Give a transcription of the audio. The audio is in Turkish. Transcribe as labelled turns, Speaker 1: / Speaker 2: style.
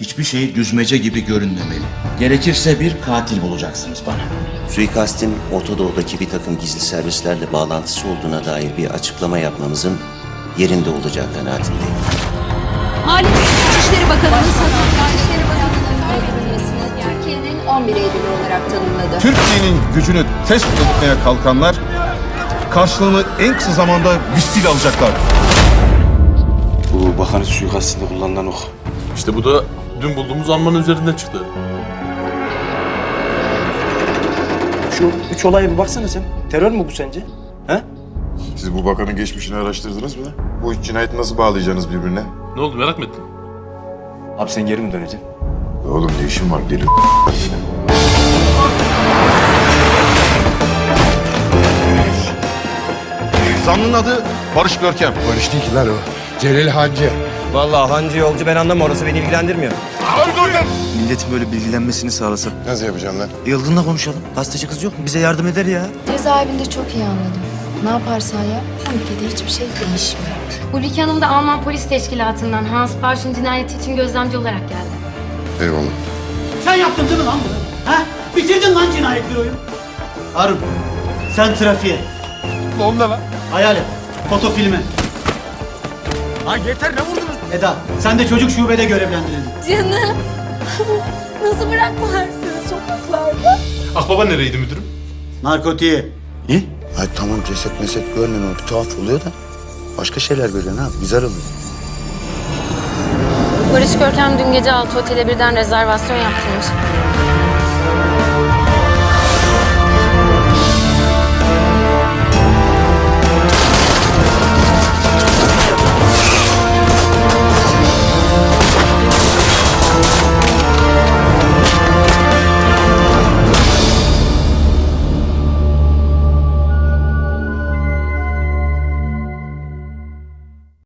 Speaker 1: Hiçbir şey düzmece gibi görünmemeli. Gerekirse bir katil bulacaksınız bana.
Speaker 2: Suikastin Ortadoğu'daki bir takım gizli servislerle bağlantısı olduğuna dair bir açıklama yapmamızın yerinde olacağı kanaatindeyim.
Speaker 3: Mali İçişleri Bakanımız
Speaker 4: İçişleri Bakanlığı'nın kaybedilmesini Türkiye'nin 11 Eylül'ü olarak tanımladı.
Speaker 5: Türkiye'nin gücünü test etmeye kalkanlar karşılığını en kısa zamanda misliyle alacaklar.
Speaker 6: Bu bakanın suikastinde kullanılan ok.
Speaker 7: İşte bu da dün bulduğumuz armanın üzerinden çıktı.
Speaker 6: Şu üç olaya bir baksana sen. Terör mü bu sence? He?
Speaker 8: Siz bu bakanın geçmişini araştırdınız mı? Bu üç cinayeti nasıl bağlayacaksınız birbirine?
Speaker 7: Ne oldu merak mı ettin?
Speaker 6: Abi sen geri mi döneceksin?
Speaker 8: Oğlum ne işin var deli
Speaker 5: Zanlının adı Barış Görkem.
Speaker 9: Barış değil ki lan o. Celil Hancı.
Speaker 6: Vallahi hancı yolcu ben anlamam orası beni ilgilendirmiyor.
Speaker 2: Milletin böyle bilgilenmesini sağlasak.
Speaker 9: Nasıl yapacaksın lan?
Speaker 2: Yıldırım'la konuşalım. Gazeteci kız yok mu? Bize yardım eder ya.
Speaker 4: Cezaevinde çok iyi anladım. Ne yaparsan yap bu ülkede hiçbir şey değişmiyor.
Speaker 10: Ulrike Hanım da Alman Polis Teşkilatı'ndan Hans Barsch'ın cinayeti için gözlemci olarak geldi.
Speaker 9: Eyvallah.
Speaker 11: Sen yaptın değil mi lan bunu? Ha? Bitirdin lan cinayet büroyu. Harun, sen trafiğe.
Speaker 5: Ne oldu lan?
Speaker 11: Hayal et. Foto filme.
Speaker 5: Ha yeter ne vurdunuz?
Speaker 11: Eda, sen de çocuk şubede görevlendirildin.
Speaker 4: Canım. Nasıl bırakmalar seni sokaklarda?
Speaker 7: Akbaba nereydi müdürüm?
Speaker 11: Narkotiği.
Speaker 9: Ay tamam ceset meset. Bir tuhaf oluyor da. Başka şeyler görüyorsun abi. Güzel oluyor.
Speaker 10: Barış Görkem dün gece altı otele birden rezervasyon yaptırmış.